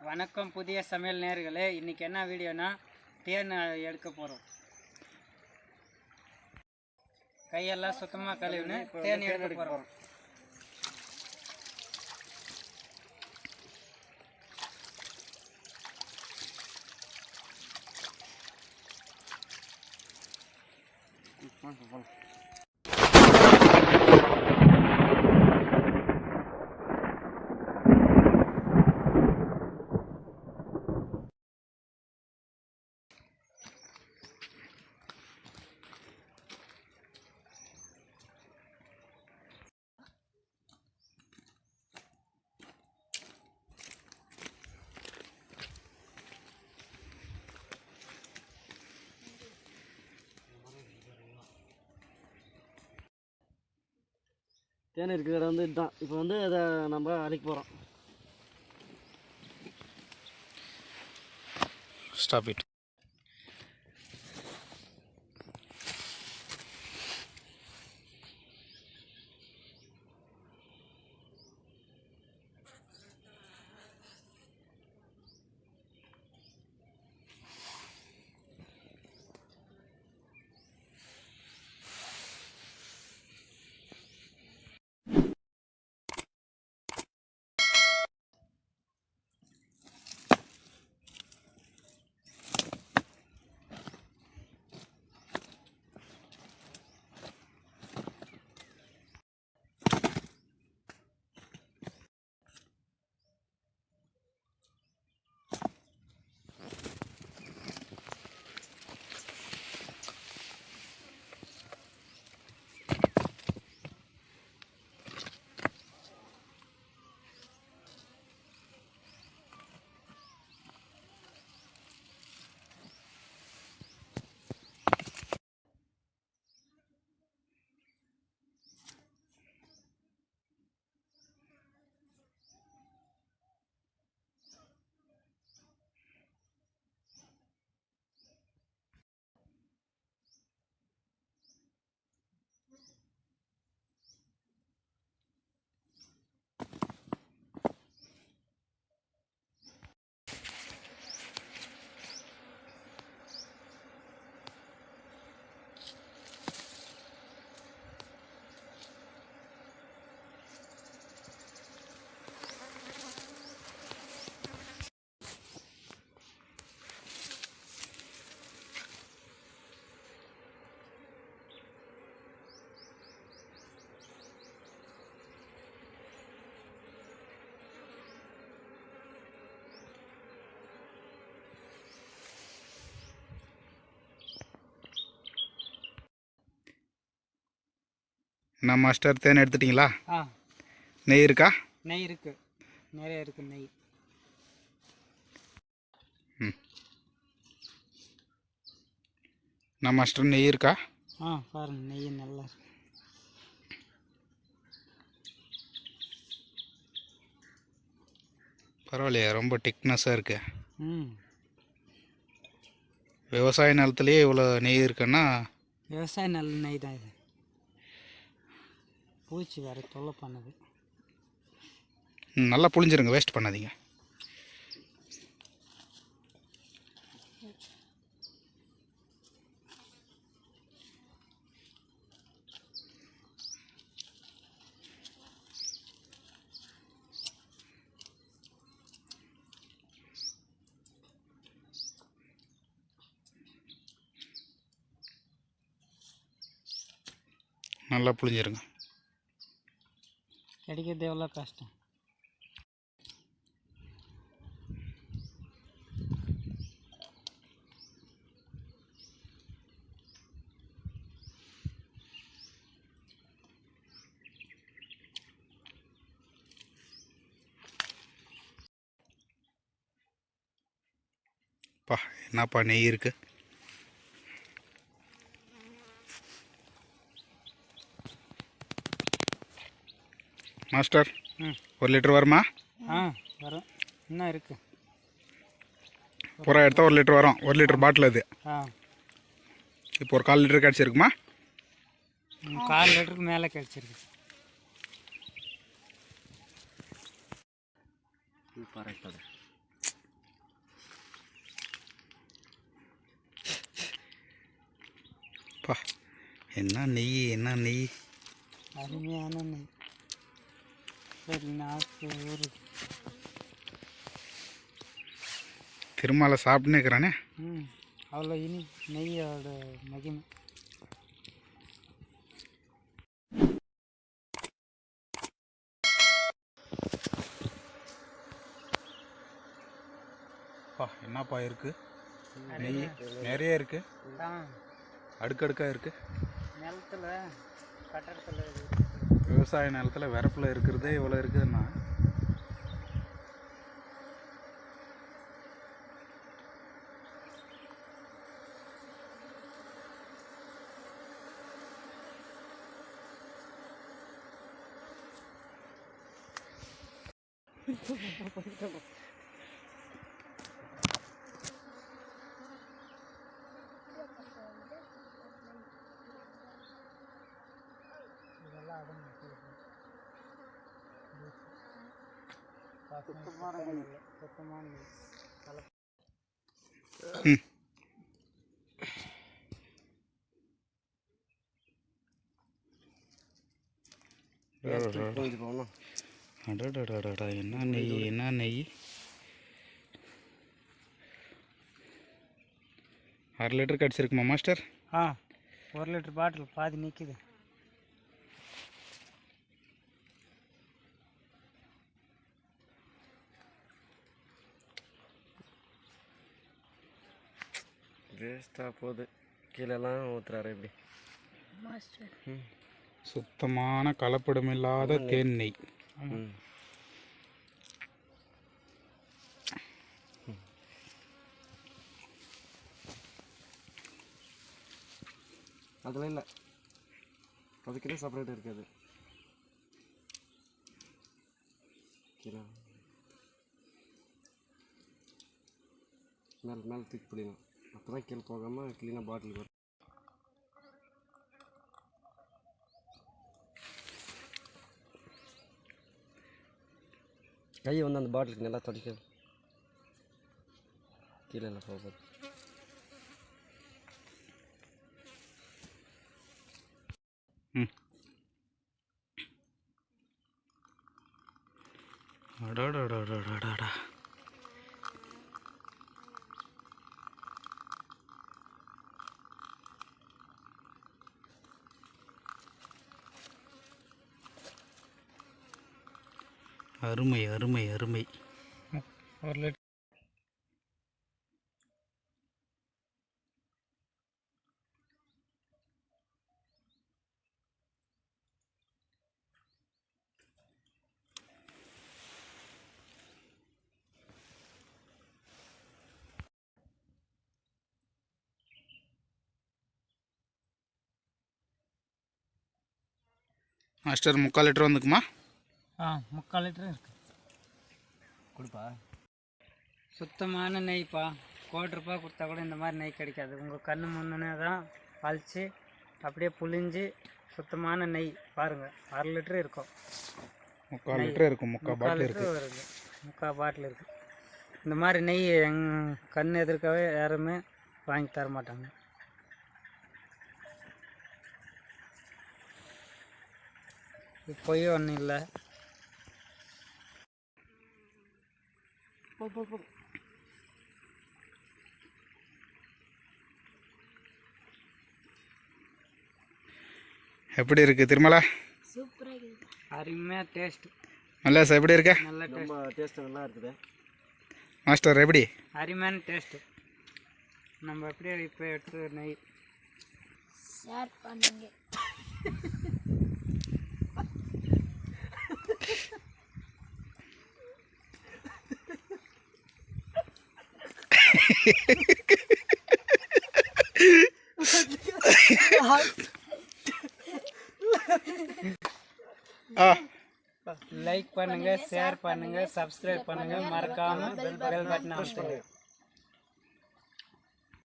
வணக்கம் புதிய சமையல் நேர்களே இன்றைக்கி என்ன வீடியோனா தேன் எடுக்க போகிறோம் கையெல்லாம் சுத்தமாக கழுவின்னு தேன் எடுக்க போகிறோம் தேன் இருக்கிற இடம் வந்து இதுதான் இப்போ வந்து அதை நம்ம அழைக்க போகிறோம் ஸ்டாப் இட் என்ன மாஸ்டர் தேன் எடுத்துட்டிங்களா? ஆ. நெய் இருக்கா? நெய் இருக்குது நிறைய இருக்குது நெய். என்ன மாஸ்டர் நெய் இருக்கா? ஆ பாருங்க நெய் நல்லா இருக்கு. பரவாயில்லையே ரொம்ப திக்னஸாக இருக்கு. ம். விவசாய நிலத்துலேயே இவ்வளோ நெய் இருக்குன்னா விவசாய நல்ல நெய் தான் இது. பூச்சி வேறு தொல்லை பண்ணுது. நல்லா புழிஞ்சிருங்க வேஸ்ட் பண்ணாதீங்க. நல்லா புழிஞ்சிருங்க கிடைக்கிறது எவ்வளோ கஷ்டம் பா என்னப்பா நெய் இருக்குது மாஸ்டர் ஒரு லிட்டர் வருமா? ஆ வரும். என்ன இருக்கு. புறா எடுத்தால் ஒரு லிட்டர் வரும். ஒரு லிட்டர் பாட்டில் அது. ஆ. இப்போ ஒரு கால் லிட்டர் கிடச்சிருக்குமா? கால் லிட்டருக்கு மேலே கிடச்சிருக்கு. என்ன நெய் என்ன நெய்? அருமையான நெய். திருமாலை சாப்பிட்டுன்னு இருக்கிறானே? ம் அவ்வளோ இனி நெய்யோட மகிமை. பா என்னப்பா இருக்கு? நெய் நிறைய இருக்கு. அடுக்கடுக்காக இருக்கு. நிலத்துல கட்டடத்தில் விவசாய நிலத்துல வரப்பில் இருக்கிறதே இவ்வளோ இருக்குதுன்னா. இதெல்லாம் அடங்கு சுத்தமான நெய் சுத்தமான நெய் கலப்பு கொஞ்சம் போகணும் அடடடடடா என்ன நெய் என்ன நெய் அரை லிட்டர் கிடச்சிருக்குமா மாஸ்டர்? ஆ ஒரு லிட்டர் பாட்டில் பாதி நிற்கிது வேஸ்ட்டாக போகுது. கீழெல்லாம் ஊற்றுறாரு இப்படி. சுத்தமான கலப்படமில்லாத தேன் நெய் ம். அதில் இல்லை. அதுக்குன்னே செப்பரேட் இருக்காது. மேலே மேலே தூக்கி பிடிக்கணும். அப்போ தான் கீழே போகாமல் க்ளீனாக பாட்டில் வரும் கையை வந்து அந்த பாட்டிலுக்கு நல்லா தொடக்க. கீழே இல்லை போகாது ம். அடடடடடடா அருமை அருமை அருமை. ஒரு லிட்டர் மாஸ்டர் முக்கால் லிட்டர் வந்துக்குமா? ஆ முக்கால் லிட்டர் இருக்கு. கொடுப்பா. சுத்தமான நெய்ப்பா. கோடி ரூபாய் கொடுத்தா கூட இந்த மாதிரி நெய் கிடைக்காது. உங்கள் கண்ணு முன்னே தான் அழிச்சு அப்படியே புழிஞ்சு சுத்தமான நெய் பாருங்கள் அரை லிட்டர் இருக்கும். முக்கால் லிட்டர் இருக்கும். முக்கால் பாட்டில் இருக்கு. லிட்டர் வருது. முக்கால் பாட்டில் இருக்குது இந்த மாதிரி நெய் எங் கண் எதிர்க்கவே யாருமே வாங்கி தர மாட்டாங்க. இது பொய் ஒன்றும் இல்லை. போதும் போதும் போதும் எப்படி இருக்கு திருமலா? அருமையாக டேஸ்ட் மல்லேஸ் எப்படி இருக்க? நல்ல டேஸ்ட் நல்லா இருக்குது. மாஸ்டர் எப்படி? அருமையான டேஸ்ட்டு நம்ம அப்படியே இப்போ எடுத்து நெய்? ஷேர் பண்ணுங்க. லைக் பண்ணுங்க ஷேர் பண்ணுங்க சப்ஸ்கிரைப் பண்ணுங்க. மறக்காம பெல் பட்டன் அமுத்துங்க